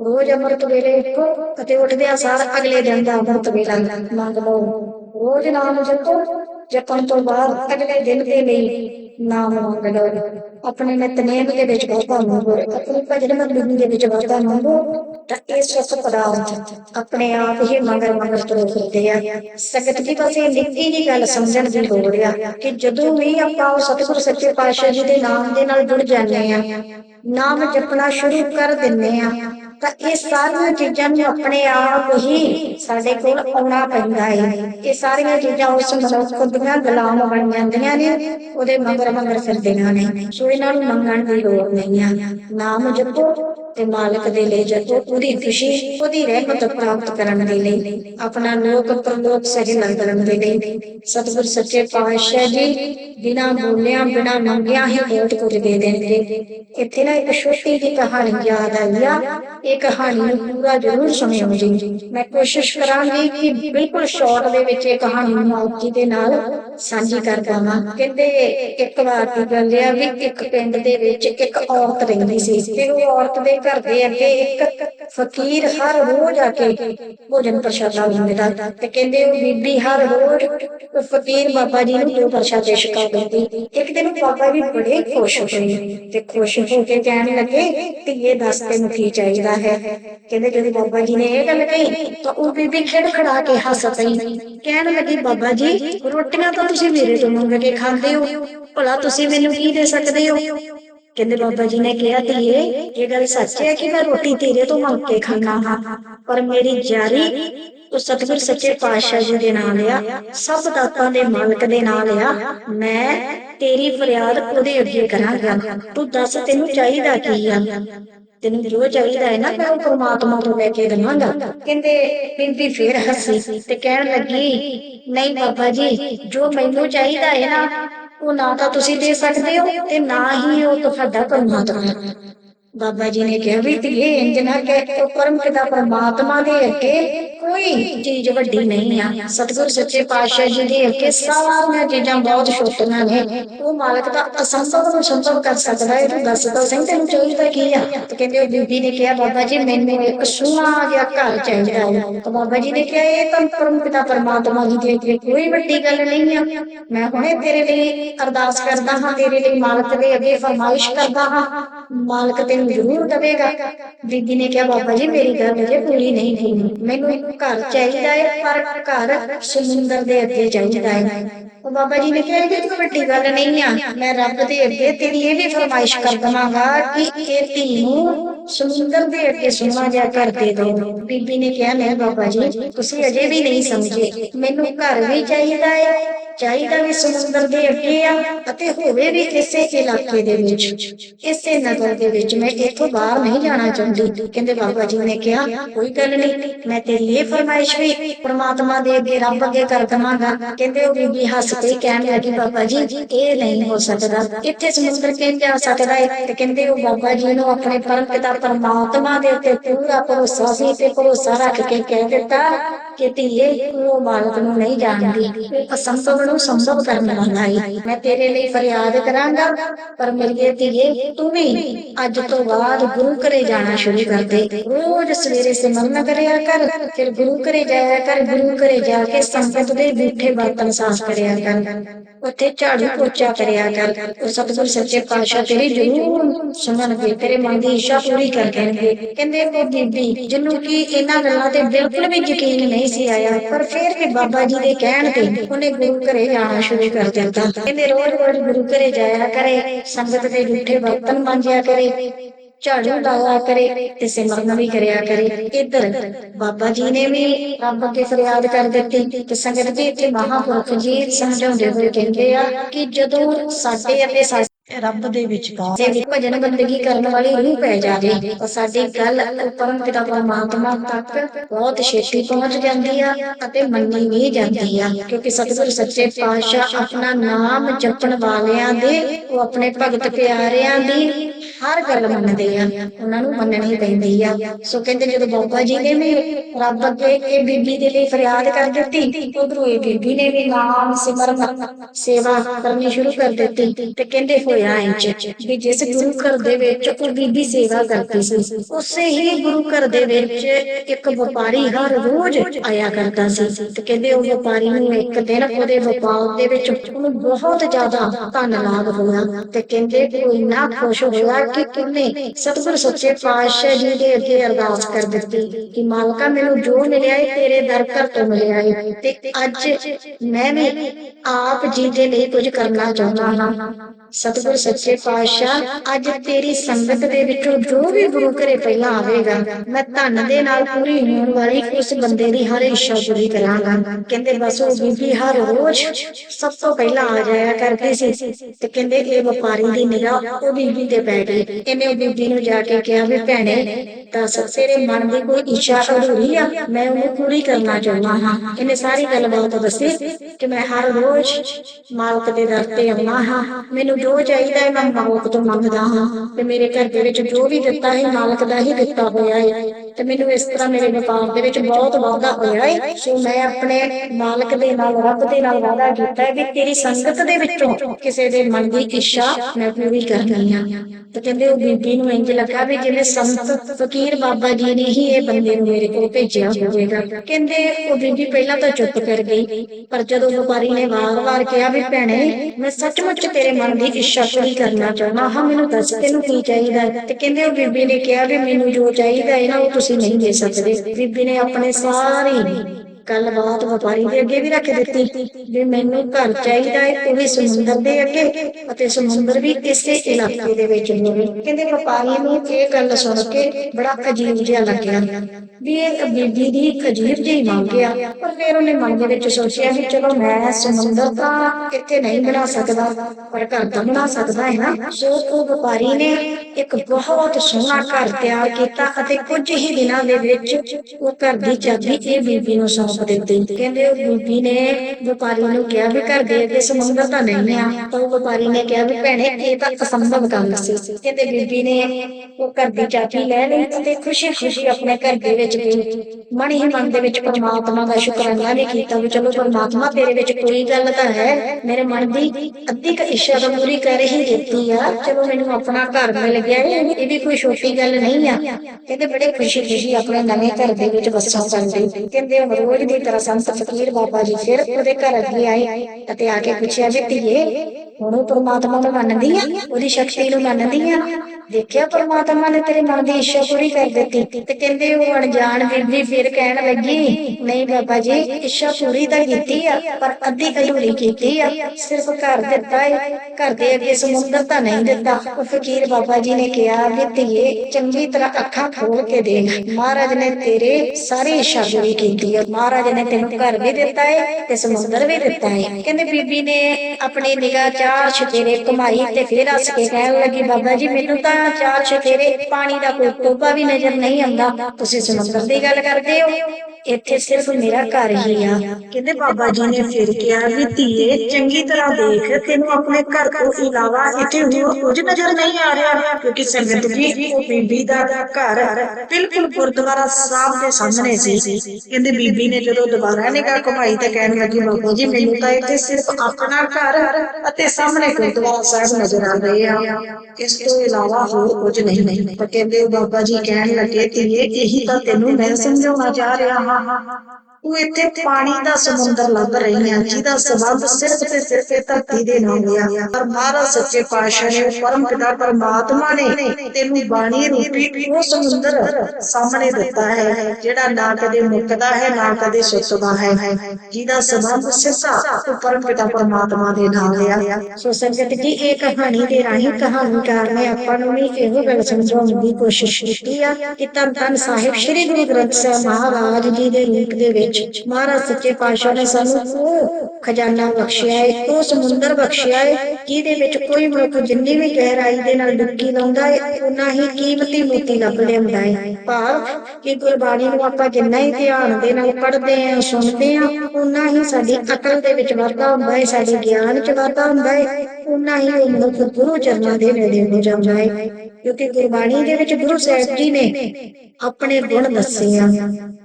ਰੋਜ਼ ਅੰਮ੍ਰਿਤ ਵੇਲੇ ਉੱਠੋ ਅਤੇ ਉੱਠਦਿਆਂ ਸਾਰ ਅਗਲੇ ਦਿਨ ਦਾ ਅੰਮ੍ਰਿਤ ਵੇਲਾ ਮੰਗ ਲਓ। ਰੋਜ਼ ਨਾਮ ਜਪੋ, ਜਪਣ ਤੋਂ ਬਾਅਦ ਅਗਲੇ ਦਿਨ ਦੇ ਲਈ ਨਾਮ ਮੰਗ ਲਓ। ਆਪਣੇ ਨਿਤਨੇਮ ਦੇ ਵਿੱਚ ਵਾਧਾ ਮੰਗੋ ਆਪਣੀ ਭਜਨ ਮੰਡਲੀ ਦੇ ਵਿੱਚ ਵਾਧਾ ਮੰਗੋ ਤਾਂ ਇਹ ਸਭ ਪਦਾਰਥ ਆਪਣੇ ਆਪ ਹੀ ਮਗਰ ਮਗਰ ਤੁਰੇ ਫਿਰਦੇ ਆ। ਸੰਗਤ ਜੀ ਬਸ ਨਿੱਕੀ ਜੀ ਗੱਲ ਸਮਝਣ ਦੀ ਲੋੜ ਆ ਕਿ ਜਦੋਂ ਵੀ ਆਪਾਂ ਉਹ ਸਤਿਗੁਰ ਸੱਚੇ ਪਾਤਸ਼ਾਹ ਜੀ ਦੇ ਨਾਮ ਦੇ ਨਾਲ ਜੁੜ ਜਾਂਦੇ ਆ, ਨਾਮ ਜਪਣਾ ਸ਼ੁਰੂ ਕਰ ਦਿੰਦੇ ਆ। ਤਾਂ ਇਹ ਸਾਰੀਆਂ ਚੀਜ਼ਾਂ ਨੂੰ ਆਪਣੇ ਆਪ ਹੀ ਸਾਡੇ ਕੋਲ ਆਉਣਾ ਪੈਂਦਾ ਹੈ ਇਹ ਸਾਰੀਆਂ ਚੀਜ਼ਾਂ ਉਸ ਮਨੁੱਖ ਦੀਆਂ ਗੁਲਾਮ ਬਣ ਜਾਂਦੀਆਂ ਨੇ, ਉਹਦੇ ਮਗਰ ਮਗਰ ਫਿਰਦੀਆਂ ਨੇ। ਸੋ ਇਹਨਾਂ ਨੂੰ ਮੰਗਣ ਦੀ ਲੋੜ ਨਹੀਂ ਆ। ਨਾਮ ਜਪੋ ਤੇ ਮਾਲਕ ਦੇ ਲਈ ਜਦੋਂ ਉਹਦੀ ਖੁਸ਼ੀ, ਉਹਦੀ ਰਹਿਮਤ ਪ੍ਰਾਪਤ ਕਰਨ ਦੇ ਲਈ, ਆਪਣਾ ਲੋਕ ਪ੍ਰਲੋਕ ਸਹੀ ਕਰਨ ਦੇ ਲਈ। ਸਤਿਗੁਰ ਸੱਚੇ ਪਾਤਸ਼ਾਹ ਜੀ, ਬਿਨਾਂ ਬੋਲਿਆਂ, ਬਿਨਾਂ ਮੰਗਿਆਂ ਹੀ ਬਹੁਤ ਕੁਝ ਦੇ ਦੇਣਗੇ। ਇੱਥੇ ਨਾ ਇੱਕ ਛੋਟੀ ਜਿਹੀ ਕਹਾਣੀ ਯਾਦ ਆਈ ਆ। ਇਹ ਕਹਾਣੀ ਨੂੰ ਪੂਰਾ ਜ਼ਰੂਰ ਸੁਣਿਓ ਜੀ। ਮੈਂ ਕੋਸ਼ਿਸ਼ ਕਰਾਂਗੀ ਕਿ ਬਿਲਕੁਲ ਸ਼ਾਰਟ ਦੇ ਵਿੱਚ ਇਹ ਕਹਾਣੀ ਨੂੰ ਆਪ ਜੀ ਦੇ ਨਾਲ ਸਾਂਝੀ ਕਰ ਪਾਵਾਂ ਕਹਿੰਦੇ ਇੱਕ ਵਾਰ ਦੀ ਗੱਲ ਆ ਵੀ ਇੱਕ ਪਿੰਡ ਦੇ ਵਿੱਚ ਇੱਕ ਔਰਤ ਰਹਿੰਦੀ ਸੀ। ਤੇ ਉਹ ਔਰਤ ਦੇ ਘਰ ਦੇ ਅੱਗੇ ਇੱਕ ਫਕੀਰ ਹਰ ਰੋਜ਼ ਆ ਕੇ ਭੋਜਨ ਪ੍ਰਸ਼ਾਦਾ ਮੰਗਦਾ ਤੇ ਕਹਿੰਦੇ ਉਹ ਬੀਬੀ ਹਰ ਰੋਜ਼ ਫਕੀਰ ਬਾਬਾ ਜੀ ਨੂੰ ਦੋ ਪ੍ਰਸ਼ਾਦੇ ਛਕਾ ਦਿੰਦੀ। ਇੱਕ ਦਿਨ ਬਾਬਾ ਜੀ ਬੜੇ ਖੁਸ਼ ਹੋਏ ਤੇ ਖੁਸ਼ ਹੋ ਕੇ ਕਹਿਣ ਲੱਗੇ ਕਿ ਇਹ ਦੱਸ ਤੈਨੂੰ ਕੀ ਚਾਹੀਦਾ ਹੈ? ਕਹਿੰਦੇ ਜਦੋਂ ਬਾਬਾ ਜੀ ਨੇ ਇਹ ਗੱਲ ਕਹੀ ਤਾਂ ਉਹ ਬੀਬੀ ਖਿੜ ਖੜਾ ਕੇ ਹੱਸ ਪਈ। ਕਹਿਣ ਲੱਗੀ, ਬਾਬਾ ਜੀ, ਰੋਟੀਆਂ ਤਾਂ ਤੁਸੀਂ ਮੇਰੇ ਤੋਂ ਮੰਗ ਕੇ ਖਾਂਦੇ ਹੋ। ਭਲਾ ਤੁਸੀਂ ਮੈਨੂੰ ਕੀ ਦੇ ਸਕਦੇ ਹੋ? ਕਹਿੰਦੇ ਬਾਬਾ ਜੀ ਨੇ ਕਿਹਾ, ਧੀਏ, ਇਹ ਗੱਲ ਸੱਚ ਹੈ ਕਿ ਮੈਂ ਰੋਟੀ ਤੇਰੇ ਤੋਂ ਮੰਗ ਕੇ ਖਾਣਾ ਹਾਂ, ਪਰ ਮੇਰੀ ਜਾਰੀ ਉਹ ਸਤਿਗੁਰ ਸੱਚੇ ਪਾਤਸ਼ਾਹ ਜੀ ਦੇ ਨਾਲ ਆ, ਸਭ ਦਾਤਾਂ ਦੇ ਮਾਲਕ ਦੇ ਨਾਲ ਆ। ਮੈਂ ਤੇਰੀ ਫਰਿਆਦ ਉਹਦੇ ਅੱਗੇ ਕਰਾਂਗਾ। ਤੂੰ ਦੱਸ ਤੈਨੂੰ ਚਾਹੀਦਾ ਕੀ ਆ? ਤੈਨੂੰ ਜੋ ਚਾਹੀਦਾ ਹੈ ਨਾ, ਮੈਂ ਉਹ ਪ੍ਰਮਾਤਮਾ ਤੋਂ ਲੈ ਕੇ ਦੇਵਾਂਗਾ। ਕਹਿੰਦੇ ਬੀਬੀ ਫੇਰ ਹੱਸੀ ਤੇ ਕਹਿਣ ਲੱਗੀ, ਨਹੀਂ ਬਾਬਾ ਜੀ, ਜੋ ਮੈਨੂੰ ਚਾਹੀਦਾ ਹੈ ਨਾ ਉਹ ਨਾ ਤਾਂ ਤੁਸੀਂ ਦੇ ਸਕਦੇ ਹੋ ਤੇ ਨਾ ਹੀ ਉਹ ਤੁਹਾਡਾ ਪਰਮਾਤਮਾ। ਬਾਬਾ ਜੀ ਨੇ ਕਿਹਾ ਵੀ ਧੀਏ, ਇੰਜ ਨਾ ਕਹਿ ਉਹ ਪਰਮ ਪਿਤਾ ਪਰਮਾਤਮਾ ਦੇ ਅੱਗੇ ਕੋਈ ਚੀਜ਼ ਵੱਡੀ ਨਹੀਂ ਆ। ਸਤਿਗੁਰ ਸੱਚੇ ਪਾਤਸ਼ਾਹ ਜੀ ਦੇ ਅੱਗੇ ਸਾਰੀਆਂ ਚੀਜ਼ਾਂ ਬਹੁਤ ਛੋਟੀਆਂ ਨੇ। ਉਹ ਮਾਲਕ ਦਾ ਅਸੰਭਵ ਨੂੰ ਸੰਭਵ ਕਰ ਸਕਦਾ ਹੈ। ਤੂੰ ਦੱਸ ਤਾਂ ਤੈਨੂੰ ਚਾਹੀਦਾ ਕੀ ਆ? ਤੇ ਕਹਿੰਦੇ ਉਹ ਬੀਬੀ ਨੇ ਕਿਹਾ, ਬਾਬਾ ਜੀ, ਮੈਨੂੰ ਇੱਕ ਸੋਹਣਾ ਜਿਹਾ ਘਰ ਚਾਹੀਦਾ ਹੈ। ਤਾਂ ਬਾਬਾ ਜੀ ਨੇ ਕਿਹਾ, ਇਹ ਤਾਂ ਪਰਮ ਪਿਤਾ ਪਰਮਾਤਮਾ ਜੀ ਦੇ ਅੱਗੇ ਕੋਈ ਵੱਡੀ ਗੱਲ ਨਹੀਂ ਆ। ਮੈਂ ਹੁਣੇ ਤੇਰੇ ਲਈ ਅਰਦਾਸ ਕਰਦਾ ਹਾਂ, ਤੇਰੇ ਲਈ ਮਾਲਕ ਦੇ ਅੱਗੇ ਫਰਮਾਇਸ਼ ਕਰਦਾ ਹਾਂ। ਮਾਲਕ ਤੈਨੂੰ ਜ਼ਰੂਰ ਦੇਵੇਗਾ। ਬੀਬੀ ਨੇ ਕਿਹਾ, ਬਾਬਾ ਜੀ, ਮੇਰੀ ਗੱਲ ਅਜੇ ਪੂਰੀ ਨਹੀਂ ਹੋਈ। ਮੈਨੂੰ ਇੱਕ ਘਰ ਚਾਹੀਦਾ ਹੈ, ਪਰ ਘਰ ਸਮੁੰਦਰ ਦੇ ਅੱਗੇ ਚਾਹੀਦਾ ਹੈ। ਉਹ ਬਾਬਾ ਜੀ ਨੇ ਕਿਹਾ ਇਹ ਵੱਡੀ ਗੱਲ ਨਹੀਂ ਆ। ਮੈਂ ਰੱਬ ਦੇ ਅੱਗੇ ਤੇਰੀ ਇਹ ਵੀ ਫਰਮਾਇਸ਼ ਕਰ ਦਵਾਂਗਾ ਕਿ ਇਹ ਧੀ ਨੂੰ ਸਮੁੰਦਰ ਦੇ ਅੱਗੇ ਸੋਹਣਾ ਜਿਹਾ ਘਰ ਦੇ ਦਿਓ ਬੀਬੀ ਨੇ ਕਿਹਾ, ਮੈਂ ਬਾਬਾ ਜੀ, ਤੁਸੀਂ ਅਜੇ ਵੀ ਨਹੀਂ ਸਮਝੇ। ਮੈਨੂੰ ਘਰ ਵੀ ਚਾਹੀਦਾ ਹੈ, ਚਾਹੀਦਾ ਵੀ ਸਮੁੰਦਰ ਦੇ ਅੱਗੇ ਆ ਅਤੇ ਹੋਵੇ ਵੀ ਇਸੇ ਇਲਾਕੇ ਦੇ ਵਿੱਚ। ਇਸੇ ਨਗਰ ਦੇ ਵਿੱਚ ਮੈਂ ਇੱਥੋਂ ਬਾਹਰ ਨਹੀਂ ਜਾਣਾ ਚਾਹੁੰਦੀ। ਕਹਿੰਦੇ ਬਾਬਾ ਜੀ ਨੇ ਕਿਹਾ, ਕੋਈ ਗੱਲ ਨਹੀਂ, ਮੈਂ ਤੇਰੀ ਇਹ ਫਰਮਾਇਸ਼ ਵੀ ਪ੍ਰਮਾਤਮਾ ਦੇ ਅੱਗੇ ਰੱਬ ਅੱਗੇ ਕਰ ਦਵਾਂਗਾ। ਕਹਿੰਦੇ ਉਹ ਬੀਬੀ ਹੱਸ ਕੇ ਕਹਿਣ ਲੱਗੀ, ਬਾਬਾ ਜੀ, ਇਹ ਨਹੀਂ ਹੋ ਸਕਦਾ। ਇੱਥੇ ਸਮੁੰਦਰ ਕਿਵੇਂ ਜਾ ਸਕਦਾ ਹੈ? ਤੇ ਕਹਿੰਦੇ ਉਹ ਬਾਬਾ ਜੀ ਨੂੰ ਆਪਣੇ ਪਰਮ ਪਿਤਾ ਪਰਮਾਤਮਾ ਦੇ ਉੱਤੇ ਪੂਰਾ ਭਰੋਸਾ ਸੀ ਤੇ ਭਰੋਸਾ ਰੱਖ ਕੇ ਕਹਿ ਦਿੱਤਾ ਕਿ ਧੀਏ, ਉਹ ਮਾਲਕ ਨੂੰ ਨਹੀਂ ਜਾਣਦੀ। ਅਸੰਭਵ ਨੂੰ ਸੰਭਵ ਕਰਨ ਵਾਲਾ ਹੈ ਮੈਂ ਤੇਰੇ ਲਈ ਫਰਿਆਦ ਕਰਾਂਗਾ। ਪਰ ਮੇਰੀ ਧੀਏ, ਤੂੰ ਵੀ ਅੱਜ ਤੋਂ ਬਾਅਦ ਗੁਰੂ ਘਰੇ ਜਾਣਾ ਸ਼ੁਰੂ ਕਰ ਦੇ। ਰੋਜ਼ ਸਵੇਰੇ ਸਿਮਰਨ ਕਰਿਆ ਕਰ, ਫਿਰ ਗੁਰੂ ਘਰੇ ਜਾਇਆ ਕਰ। ਗੁਰੂ ਘਰੇ ਜਾ ਕੇ ਸੰਗਤ ਦੇ ਬੂਠੇ ਬਰਤਨ ਸਾਫ਼ ਕਰਿਆ ਕਰ। ਉੱਥੇ ਝਾੜੂ ਪੋਚਾ ਕਰਿਆ ਕਰ। ਉਹ ਸਤਿਗੁਰ ਸੱਚੇ ਪਾਤਸ਼ਾਹ ਤੇਰੀ ਜ਼ਰੂਰ ਸੁਣਨਗੇ, ਤੇਰੇ ਮਨ ਦੀ ਇੱਛਾ ਪੂਰੀ ਕਰ ਦੇਣਗੇ। ਕਹਿੰਦੇ ਉਹ ਬੀਬੀ, ਜਿਹਨੂੰ ਕਿ ਇਹਨਾਂ ਗੱਲਾਂ ਤੇ ਬਿਲਕੁਲ ਵੀ ਯਕੀਨ ਨਹੀਂ ਸੀ ਆਇਆ, ਪਰ ਫਿਰ ਵੀ ਬਾਬਾ ਜੀ ਦੇ ਕਹਿਣ ਤੇ ਉਹਨੇ ਗੁਰੂ ਘਰੇ ਜਾਣਾ ਸ਼ੁਰੂ ਕਰ ਦਿੱਤਾ। ਕਹਿੰਦੇ, ਰੋਜ਼ ਰੋਜ਼ ਗੁਰੂ ਘਰੇ ਜਾਇਆ ਕਰੇ, ਸੰਗਤ ਦੇ ਝੂਠੇ ਬਰਤਨ ਮਾਂਜਿਆ ਕਰੇ, ਝਾੜੂ ਲਾਇਆ ਕਰੇ ਤੇ ਸਿਮਰਨ ਵੀ ਕਰਿਆ ਕਰੇ। ਇੱਧਰ ਬਾਬਾ ਜੀ ਨੇ ਵੀ ਰੱਬ ਅੱਗੇ ਫਰਿਆਦ ਕਰ ਦਿੱਤੀ ਤੇ ਸੰਗਤ ਦੇ ਇੱਥੇ ਮਹਾਪੁਰਖ ਜੀ ਸਮਝਾਉਂਦੇ ਹੋਏ ਕਹਿੰਦੇ ਆ ਕਿ ਜਦੋਂ ਸਾਡੇ ਅਤੇ ਰੱਬ ਦੇ ਵਿਚਕਾਰ ਜੇ ਭਜਨ ਬੰਦਗੀ ਕਰਨ ਵਾਲੀ ਰੂਹ ਪੈ ਜਾਵੇ, ਤਾਂ ਸਾਡੀ ਗੱਲ ਪਰਮ ਪਿਤਾ ਪਰਮਾਤਮਾ ਤੱਕ ਬਹੁਤ ਛੇਤੀ ਪਹੁੰਚ ਜਾਂਦੀ ਆ ਅਤੇ ਮੰਨੀ ਵੀ ਜਾਂਦੀ ਆ, ਕਿਉਂਕਿ ਸਤਿਗੁਰ ਸੱਚੇ ਪਾਤਸ਼ਾਹ ਆਪਣਾ ਨਾਮ ਜਪਣ ਵਾਲਿਆਂ ਦੇ, ਉਹ ਆਪਣੇ ਭਗਤ ਪਿਆਰਿਆਂ ਦੀ ਹਰ ਗੱਲ ਮੰਨਦੇ ਆ, ਉਹਨਾਂ ਨੂੰ ਮੰਨਣੀ ਪੈਂਦੀ ਆ। ਸੋ ਕਹਿੰਦੇ ਜਦੋਂ ਬਾਬਾ ਜੀ ਨੇ ਵੀ ਰੱਬ ਅੱਗੇ ਇਹ ਬੀਬੀ ਦੇ ਲਈ ਫਰਿਆਦ ਕਰ ਦਿੱਤੀ, ਉਧਰੋਂ ਇਹ ਬੀਬੀ ਨੇ ਵੀ ਨਾਮ ਸਿਮਰਨ, ਸੇਵਾ ਕਰਨੀ ਸ਼ੁਰੂ ਕਰ ਦਿੱਤੀ ਤੇ ਕਹਿੰਦੇ ਹੋਇਆ ਇੰਚ ਵੀ ਜਿਸ ਗੁਰੂ ਘਰ ਦੇ ਵਿੱਚ ਉਹ ਬੀਬੀ ਸੇਵਾ ਕਰਦੀ ਸੀ, ਉਸੇ ਹੀ ਗੁਰੂ ਘਰ ਦੇ ਵਿੱਚ ਇੱਕ ਵਪਾਰੀ ਹਰ ਰੋਜ਼ ਆਇਆ ਕਰਦਾ ਸੀ ਤੇ ਕਹਿੰਦੇ ਉਹ ਵਪਾਰੀ ਨੂੰ ਇੱਕ ਦਿਨ ਉਹਦੇ ਵਪਾਰ ਦੇ ਵਿੱਚ ਉਹਨੂੰ ਬਹੁਤ ਜ਼ਿਆਦਾ ਧਨ ਲਾਭ ਹੋਇਆ ਤੇ ਕਹਿੰਦੇ ਕਿ ਉਹ ਇੰਨਾ ਖੁਸ਼ ਹੋਇਆ ਕਿ ਉਹਨੇ ਸਤਿਗੁਰ ਸੱਚੇ ਪਾਤਸ਼ਾਹ ਜੀ ਦੇ ਅੱਗੇ ਅਰਦਾਸ ਕਰ ਦਿੱਤੀ ਕਿ ਮਾਲਕਾ ਮੈਨੂੰ ਜੋ ਮਿਲਿਆ ਹੈ ਤੇਰੇ ਦਰ ਘਰ ਤੋਂ ਮਿਲਿਆ ਹੈ ਤੇ ਅੱਜ ਮੈਂ ਵੀ ਆਪ ਜੀ ਦੇ ਲਈ ਕੁਝ ਕਰਨਾ ਚਾਹੁੰਦਾ ਹਾਂ। ਸਤਿਗੁਰ ਸੱਚੇ ਪਾਤਸ਼ਾਹ, ਅੱਜ ਤੇਰੀ ਸੰਗਤ ਦੇ ਵਿੱਚੋਂ ਜੋ ਵੀ ਗੁਰੂ ਘਰੇ ਪਹਿਲਾਂ ਆਵੇਗਾ, ਮੈਂ ਧਨ ਦੇ ਨਾਲ ਪੂਰੀ ਹੋਣ ਵਾਲੀ ਉਸ ਬੰਦੇ ਦੀ ਹਰ ਇੱਛਾ ਪੂਰੀ ਕਰਾਂਗਾ। ਕਹਿੰਦੇ, ਬਸ ਉਹ ਬੀਬੀ ਹਰ ਰੋਜ਼ ਸਭ ਤੋਂ ਪਹਿਲਾਂ ਆ ਜਾਇਆ ਕਰਦੀ ਸੀ ਤੇ ਕਹਿੰਦੇ, ਇਹ ਵਪਾਰੀ ਦੀ ਨਿਗਾਹ ਉਹ ਬੀਬੀ ਤੇ ਪੈ ਗਈ ਇਹਨੇ ਬੀਬੀ ਨੂੰ ਜਾ ਕੇ ਕਿਹਾ ਵੀ ਭੈਣੇ ਦੱਸ ਤੇਰੇ ਮਨ ਦੀ ਕੋਈ ਇੱਛਾ ਅਧੂਰੀ ਆ, ਮੈਂ ਉਹਨੂੰ ਪੂਰੀ ਕਰਨਾ ਚਾਹੁੰਦਾ ਹਾਂ। ਇਹਨੇ ਸਾਰੀ ਗੱਲਬਾਤ ਦੱਸੀ ਕਿ ਮੈਂ ਹਰ ਰੋਜ਼ ਮਾਲਕ ਦੇ ਦਰ ਤੇ ਆਉਣਾ ਹਾਂ। ਮੈਨੂੰ ਜੋ ਚਾਹੀਦਾ ਹੈ ਮੈਂ ਮਾਲਕ ਤੋਂ ਮੰਗਦਾ ਹਾਂ। ਤੇ ਮੇਰੇ ਘਰ ਦੇ ਵਿੱਚ ਜੋ ਵੀ ਦਿੱਤਾ ਹੈ ਮਾਲਕ ਦਾ ਹੀ ਦਿੱਤਾ ਹੋਇਆ ਹੈ। ਤੇ ਮੈਨੂੰ ਇਸ ਤਰ੍ਹਾਂ ਮੇਰੇ ਵਪਾਰ ਦੇ ਵਿੱਚ ਬਹੁਤ ਵਾਧਾ ਹੋਇਆ ਹੈ ਸੋ ਮੈਂ ਆਪਣੇ ਮਾਲਕ ਦੇ ਨਾਲ, ਰੱਬ ਦੇ ਨਾਲ ਵਾਅਦਾ ਕੀਤਾ ਹੈ ਵੀ ਤੇਰੀ ਸੰਗਤ ਦੇ ਵਿੱਚੋਂ ਕਿਸੇ ਦੇ ਮਨ ਦੀ ਇੱਛਾ ਮੈਂ ਪੂਰੀ ਕਰਨੀ ਆ। ਤੇ ਕਹਿੰਦੇ ਉਹ ਬੀਬੀ ਨੂੰ ਇੰਜ ਲੱਗਾ ਵੀ ਜਿਵੇਂ ਸੰਤ ਫਕੀਰ ਬਾਬਾ ਜੀ ਨੇ ਹੀ ਇਹ ਬੰਦੇ ਨੂੰ ਮੇਰੇ ਕੋਲ ਭੇਜਿਆ ਹੋਵੇਗਾ। ਕਹਿੰਦੇ ਉਹ ਬੀਬੀ ਪਹਿਲਾਂ ਤਾਂ ਚੁੱਪ ਕਰ ਗਈ, ਪਰ ਜਦੋਂ ਵਪਾਰੀ ਨੇ ਵਾਰ-ਵਾਰ ਕਿਹਾ ਵੀ ਭੈਣੇ, ਮੈਂ ਸੱਚਮੁੱਚ ਤੇਰੇ ਮਨ ਦੀ ਇੱਛਾ ਪੂਰੀ ਕਰਨਾ ਚਾਹੁੰਦਾ ਹਾਂ, ਮੈਨੂੰ ਦੱਸ ਤੈਨੂੰ ਕੀ ਚਾਹੀਦਾ ਤੇ ਕਹਿੰਦੇ ਉਹ ਬੀਬੀ ਨੇ ਕਿਹਾ ਵੀ ਮੈਨੂੰ ਜੋ ਚਾਹੀਦਾ ਹੈ ਨਾ, ਉਹ ਤੁਸੀਂ ਨਹੀਂ ਦੇ ਸਕਦੇ। ਬੀਬੀ ਨੇ ਆਪਣੇ ਸਾਰੇ ਗੱਲਬਾਤ ਵਪਾਰੀ ਦੇ ਅੱਗੇ ਵੀ ਰੱਖ ਦਿੱਤੀ ਵੀ ਮੈਨੂੰ ਘਰ ਚਾਹੀਦਾ ਹੈ ਉਹ ਵੀ ਸਮੁੰਦਰ ਦੇ ਅੱਗੇ ਅਤੇ ਸਮੁੰਦਰ ਵੀ ਇਸੇ ਇਲਾਕੇ ਦੇ ਵਿੱਚ ਹੋਵੇ ਕਹਿੰਦੇ ਵਪਾਰੀ ਨੂੰ ਇਹ ਗੱਲ ਸੁਣ ਕੇ ਬੜਾ ਅਜੀਬ ਜਿਹਾ ਲੱਗਿਆ ਵੀ ਇਹ ਬੀਬੀ ਦੀ ਇੱਕ ਅਜੀਬ ਜਿਹੀ ਮੰਗ ਆ। ਪਰ ਫਿਰ ਉਹਨੇ ਮਨ ਦੇ ਵਿੱਚ ਸੋਚਿਆ ਵੀ ਚਲੋ ਮੈਂ ਸਮੁੰਦਰ ਤਾਂ ਇੱਥੇ ਨਹੀਂ ਬਣਾ ਸਕਦਾ, ਪਰ ਘਰ ਤਾਂ ਬਣਾ ਸਕਦਾ ਹੈ ਨਾ। ਸੋ ਉਹ ਵਪਾਰੀ ਨੇ ਇੱਕ ਬਹੁਤ ਸੋਹਣਾ ਘਰ ਤਿਆਰ ਕੀਤਾ ਅਤੇ ਕੁਝ ਹੀ ਦਿਨਾਂ ਦੇ ਵਿੱਚ ਉਹ ਘਰ ਦੀ ਚਾਬੀ ਇਹ ਬੀਬੀ ਨੂੰ ਸੌਂਪ ਦਿੱਤੀ ਕਹਿੰਦੇ ਉਹ ਬੀਬੀ ਨੇ, ਵਪਾਰੀ ਨੂੰ ਕਿਹਾ ਵੀ ਘਰ ਦੇ ਅੱਗੇ ਸਮੁੰਦਰ ਤਾਂ ਨਹੀਂ ਆ, ਤਾਂ ਵਪਾਰੀ ਨੇ ਕਿਹਾ ਵੀ ਭੈਣੇ, ਇਹ ਤਾਂ ਅਸੰਭਵ ਕੰਮ ਸੀ। ਕਹਿੰਦੇ ਬੀਬੀ ਨੇ, ਉਹ ਘਰ ਦੀ ਚਾਬੀ ਲੈ ਲਈ ਅਤੇ ਖੁਸ਼ੀ-ਖੁਸ਼ੀ ਆਪਣੇ ਘਰ ਦੇ ਵਿੱਚ ਗਈ। ਮਨ ਹੀ ਮਨ ਦੇ ਵਿੱਚ ਪਰਮਾਤਮਾ ਦਾ ਸ਼ੁਕਰਾਨਾ ਵੀ ਕੀਤਾ ਵੀ ਚਲੋ ਪਰਮਾਤਮਾ ਤੇਰੇ ਵਿੱਚ ਕੋਈ ਗੱਲ ਤਾਂ ਹੈ। ਮੇਰੇ ਮਨ ਦੀ ਅੱਧੀ ਕੁ ਇੱਛਾ ਤਾਂ ਪੂਰੀ ਕਰ ਹੀ ਦਿੱਤੀ ਆ। ਚਲੋ ਮੈਨੂੰ ਆਪਣਾ ਘਰ ਮਿਲ ਗਿਆ, ਇਹ ਵੀ- ਕੋਈ ਛੋਟੀ ਗੱਲ ਨਹੀਂ ਆ। ਕਹਿੰਦੇ ਬੜੇ ਖੁਸ਼ੀ-ਖੁਸ਼ੀ ਆਪਣੇ ਨਵੇਂ ਘਰ ਦੇ ਵਿੱਚ ਵਸੋਂ ਕਰਦੇ ਕਹਿੰਦੇ ਉਹ ਦੀ ਤਰ੍ਹਾਂ ਸੰਤ ਫਕੀਰ ਬਾਬਾ ਜੀ ਫਿਰ ਉਹਦੇ ਘਰ ਅੱਗੇ ਆਏ ਅਤੇ ਆ ਕੇ ਪੁੱਛਿਆ ਵੀ ਧੀਏ, ਹੁਣ ਉਹ ਪਰਮਾਤਮਾ ਨੂੰ ਮੰਨਦੀ ਆ, ਉਹਦੀ ਸ਼ਕਤੀ ਨੂੰ ਮੰਨਦੀ ਆ। ਦੇਖਿਆ ਪਰਮਾਤਮਾ ਨੇ ਤੇਰੇ ਮਨ ਦੀ ਇੱਛਾ ਪੂਰੀ ਕਰ ਦਿੱਤੀ ਤੇ ਕਹਿੰਦੇ ਉਹ ਅਣਜਾਣ ਬੀਬੀ, ਫਿਰ ਕਹਿਣ ਲੱਗੀ, ਨਹੀਂ ਬਾਬਾ ਜੀ, ਇੱਛਾ ਪੂਰੀ ਤਾਂ ਕੀਤੀ ਆ, ਪਰ ਅੱਧੀ ਅਧੂਰੀ ਕੀਤੀ ਆ, ਸਿਰਫ ਘਰ ਦਿੱਤਾ ਹੈ ਘਰ ਦੇ ਅੱਗੇ ਸਮੁੰਦਰ ਤਾਂ ਨਹੀਂ ਦਿੱਤਾ। ਉਹ ਫਕੀਰ ਬਾਬਾ ਜੀ ਨੇ ਕਿਹਾ ਵੀ ਧੀਏ, ਚੰਗੀ ਤਰ੍ਹਾਂ ਅੱਖਾਂ ਖੋਲ ਕੇ ਦੇਖ, ਮਹਾਰਾਜ ਨੇ ਤੇਰੇ ਸਾਰੀ ਇੱਛਾ ਪੂਰੀ ਕੀਤੀ ਆ। ਮਹਾਰਾਜ ਨੇ ਤੈਨੂੰ ਘਰ ਵੀ ਦਿੱਤਾ ਹੈ ਤੇ ਸਮੁੰਦਰ ਵੀ ਦਿੱਤਾ ਹੈ ਕਹਿੰਦੇ ਬੀਬੀ ਨੇ ਆਪਣੀ ਨਿਗਾਹ ਚਾਰ ਛੇਰੇ ਘੁਮਾਈ ਤੇ ਫਿਰ ਹੱਸ ਕੇ ਕਹਿਣ ਲੱਗੀ, ਬਾਬਾ ਜੀ, ਮੈਨੂੰ ਤਾਂ ਚਾਰ ਛੇਰੇ ਪਾਣੀ ਦਾ ਕੋਈ ਟੋਪਾ ਵੀ ਨਜ਼ਰ ਨਹੀਂ ਆਉਂਦਾ। ਤੁਸੀਂ ਸਮੁੰਦਰ ਦੀ ਗੱਲ ਕਰਦੇ ਹੋ। ਇੱਥੇ ਸਿਰਫ ਮੇਰਾ ਘਰ ਹੀ ਆ। ਕਹਿੰਦੇ ਬਾਬਾ ਜੀ ਨੇ ਫਿਰ ਕਿਹਾ ਵੀ ਧੀਏ, ਚੰਗੀ ਤਰ੍ਹਾਂ ਦੇਖ, ਤੈਨੂੰ ਆਪਣੇ ਘਰ ਤੋਂ ਇਲਾਵਾ ਇੱਥੇ ਹੋਰ ਕੁਝ ਨਜ਼ਰ ਨਹੀਂ ਆ ਰਿਹਾ, ਕਿਉਂਕਿ ਸੰਗਤ ਜੀ, ਉਹ ਬੀਬੀ ਦਾ ਘਰ ਬਿਲਕੁਲ ਗੁਰਦੁਆਰਾ ਸਾਹਿਬ ਦੇ ਸਾਹਮਣੇ ਸੀ। ਕਹਿੰਦੇ ਬੀਬੀ ਨੇ ਜਦੋਂ ਦੁਬਾਰਾ ਨਿਗਾਹ ਘੁਮਾਈ ਤਾਂ ਕਹਿਣ ਲੱਗੀ, ਬਾਬਾ ਜੀ, ਮੈਨੂੰ ਤਾਂ ਇੱਥੇ ਸਿਰਫ ਆਪਣਾ ਘਰ ਅਤੇ ਸਾਹਮਣੇ ਗੁਰਦੁਆਰਾ ਸਾਹਿਬ ਨਜ਼ਰ ਆ ਰਹੇ ਆ। ਇਸ ਤੋਂ ਇਲਾਵਾ ਹੋਰ ਕੁਝ ਨਹੀਂ। ਪਰ ਕਹਿੰਦੇ ਬਾਬਾ ਜੀ ਕਹਿਣ ਲੱਗੇ, ਧੀਏ, ਇਹੀ ਤਾਂ ਤੈਨੂੰ ਮੈਂ ਸਮਝਾਉਣਾ ਚਾਹ ਰਿਹਾ ਹਾਂ ha ha ha ha ਤੂੰ ਇੱਥੇ ਪਾਣੀ ਦਾ ਸਮੁੰਦਰ ਲੱਭ ਰਹੀ ਹੈ ਜਿਹਦਾ ਸਬੰਧ ਸਿਰਫ ਤੇ ਸਿਰਫ ਧਰਤੀ ਦੇ ਨਾਲ ਆ ਪਰ ਮਹਾਰਾਜ ਸੱਚੇ ਪਾਤਸ਼ਾਹ ਨੇ ਪਰਮ ਪਿਤਾ ਪਰਮਾਤਮਾ ਨੇ ਤੈਨੂੰ ਬਾਣੀ ਰੂਪੀ ਉਹ ਸਮੁੰਦਰ ਸਾਹਮਣੇ ਦਿੱਤਾ ਹੈ, ਜਿਹੜਾ ਨਾ ਕਦੇ ਮੁੱਕਦਾ ਹੈ, ਨਾ ਕਦੇ ਸੁੱਕਦਾ ਹੈ, ਜਿਹਦਾ ਸਬੰਧ ਸਿੱਧਾ ਉਹ ਪਰਮ ਪਿਤਾ ਪਰਮਾਤਮਾ ਦੇ ਨਾਲ ਆ ਸੋ ਸੰਗਤ ਜੀ, ਇਹ ਕਹਾਣੀ ਦੇ ਰਾਹੀਂ ਕਹਾਣੀਕਾਰ ਨੇ ਆਪਾਂ ਨੂੰ ਵੀ ਇਹੋ ਗੱਲ ਸਮਝਾਉਣ ਦੀ ਕੋਸ਼ਿਸ਼ ਕੀਤੀ ਆ ਕਿ ਧੰਨ ਧੰਨ ਸਾਹਿਬ ਸ੍ਰੀ ਗੁਰੂ ਗ੍ਰੰਥ ਸਾਹਿਬ ਮਹਾਰਾਜ ਜੀ ਦੇ ਰੂਪ ਦੇ ਵਿੱਚ ਮਹਾਰਾਜ ਸੱਚੇ ਪਾਤਸ਼ਾਹ ਨੇ ਸਾਨੂੰ ਉਹ ਖਜ਼ਾਨਾ ਬਖਸ਼ਿਆ ਹੈ ਉਹ ਸਮੁੰਦਰ ਬਖਸ਼ਿਆ ਹੈ, ਜਿਹਦੇ ਵਿੱਚ ਕੋਈ ਮਨੁੱਖ ਜਿੰਨੀ ਵੀ ਗਹਿਰਾਈ ਦੇ ਨਾਲ ਡੁਬਕੀ ਲਾਉਂਦਾ ਹੈ ਉਨਾ ਹੀ ਕੀਮਤੀ ਮੋਤੀ ਲੱਭ ਲਿਆਉਂਦਾ ਹੈ। ਭਾਵ ਕਿ ਗੁਰਬਾਣੀ ਨੂੰ ਆਪਾਂ ਜਿੰਨਾ ਹੀ ਧਿਆਨ ਦੇ ਨਾਲ ਪੜ੍ਹਦੇ ਆਂ ਸੁਣਦੇ ਆਂ ਉਨਾ ਹੀ ਸਾਡੀ ਅਕਲ ਦੇ ਵਿੱਚ ਵਾਧਾ ਹੁੰਦਾ ਹੈ, ਸਾਡੇ ਗਿਆਨ 'ਚ ਵਾਧਾ ਹੁੰਦਾ ਹੈ ਉਨਾ ਹੀ ਉਹ ਮਨੁੱਖ ਗੁਰੂ ਚਰਨਾਂ ਦੇ ਨੇੜੇ ਹੋ ਜਾਂਦਾ ਹੈ। ਕਿਉਂਕਿ ਗੁਰਬਾਣੀ ਦੇ ਵਿੱਚ ਗੁਰੂ ਸਾਹਿਬ ਜੀ ਨੇ ਆਪਣੇ ਗੁਣ ਦੱਸੇ ਆ।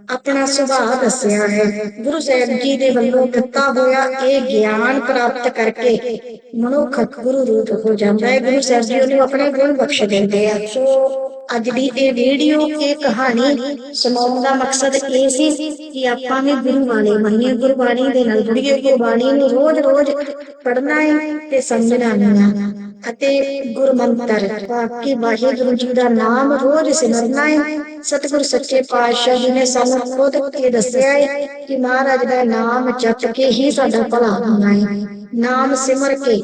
ਆਪਣਾ ਸੁਭਾਅ ਦੱਸਿਆ ਹੈ। ਗੁਰੂ ਸਾਹਿਬ ਜੀ ਦੇ ਵੱਲੋਂ ਦਿੱਤਾ ਹੋਇਆ ਇਹ ਗਿਆਨ ਪ੍ਰਾਪਤ ਕਰਕੇ ਮਨੁੱਖ ਗੁਰੂ ਰੂਪ ਹੋ ਜਾਂਦਾ ਹੈ। ਗੁਰੂ ਸਾਹਿਬ ਜੀ ਉਹਨੂੰ ਆਪਣੇ ਗੁਣ ਬਖਸ਼ ਦਿੰਦੇ ਆ। ਸੋ ਅੱਜ ਦੀ ਇਹ ਵੀਡੀਓ, ਇਹ ਕਹਾਣੀ ਸੁਣਾਉਣ ਦਾ ਮਕਸਦ ਇਹ ਸੀ ਕਿ ਆਪਾਂ ਵੀ ਗੁਰੂ ਬਾਣੀ ਬਣੀਏ ਗੁਰਬਾਣੀ ਦੇ ਨਾਲ ਜੁੜੀਏ। ਗੁਰਬਾਣੀ ਨੂੰ ਰੋਜ਼-ਰੋਜ਼ ਪੜ੍ਹਨਾ ਹੈ ਤੇ ਸਮਝਣਾ ਹੈ ਅਤੇ ਗੁਰਮੰਤਰ, ਬਾਕੀ ਵਾਹਿਗੁਰੂ ਜੀ ਦਾ ਨਾਮ ਰੋਜ਼ ਸਿਮਰਨਾ ਹੈ ਸਤਿਗੁਰ ਸੱਚੇ ਪਾਤਸ਼ਾਹ ਜੀ ਨੇ ਸਾਨੂੰ ਖੁਦ ਇਹ ਦੱਸਿਆ ਹੈ ਕਿ ਮਹਾਰਾਜ ਦਾ ਨਾਮ ਜਪ ਕੇ ਹੀ ਸਾਡਾ ਭਲਾ ਹੋਣਾ ਹੈ ਨਾਮ ਸਿਮਰ ਕੇ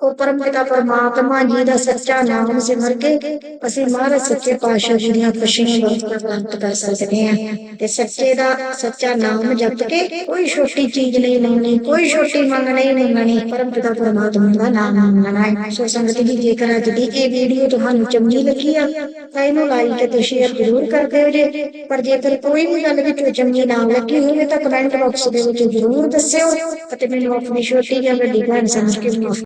ਉਹ ਪਰਮਪਿਤਾ ਪਰਮਾਤਮਾ ਜੀ ਦਾ ਸੱਚਾ ਨਾਮ ਸਿਮਰ ਕੇ ਅਸੀਂ ਮਹਾਰਾਜ ਸੱਚੇ ਪਾਤਸ਼ਾਹ ਜੀ ਦੀਆਂ ਖੁਸ਼ੀਆਂ ਬਰਕਤਾਂ ਪ੍ਰਾਪਤ ਕਰ ਸਕਦੇ ਹਾਂ। ਤੇ ਸੱਚੇ ਦਾ ਸੱਚਾ ਨਾਮ ਜਪ ਕੇ ਕੋਈ ਛੋਟੀ ਚੀਜ਼ ਨਹੀਂ ਮੰਗਣੀ, ਕੋਈ ਛੋਟੀ ਮੰਗ ਨਹੀਂ ਮੰਗਣੀ ਪਰਮ ਪਰਮਾਤਮਾ ਦਾ ਨਾਮ ਮੰਗਣਾ ਹੈ। ਸੋ ਸੰਗਤ ਜੀ, ਜੇਕਰ ਅੱਜ ਦੀ ਇਹ ਵੀਡੀਓ ਤੁਹਾਨੂੰ ਚੰਗੀ ਲੱਗੀ ਆ, ਤਾਂ ਇਹਨੂੰ ਲਾਈਕ ਅਤੇ ਸ਼ੇਅਰ ਜ਼ਰੂਰ ਕਰ ਦਿਓ ਜੇ। ਪਰ ਜੇਕਰ ਕੋਈ ਵੀ ਗੱਲ ਵਿੱਚ ਚੰਗੀ ਨਾ ਲੱਗੀ ਹੋਵੇ ਤਾਂ ਕਮੈਂਟ ਬਾਕਸ ਦੇ ਵਿੱਚ ਜ਼ਰੂਰ ਦੱਸਿਓ ਅਤੇ ਮੈਨੂੰ ਆਪਣੀ ਛੋਟੀ ਜਿਹੀ ਵੱਡੀ ਭੈਣ ਸਮਝ ਕੇ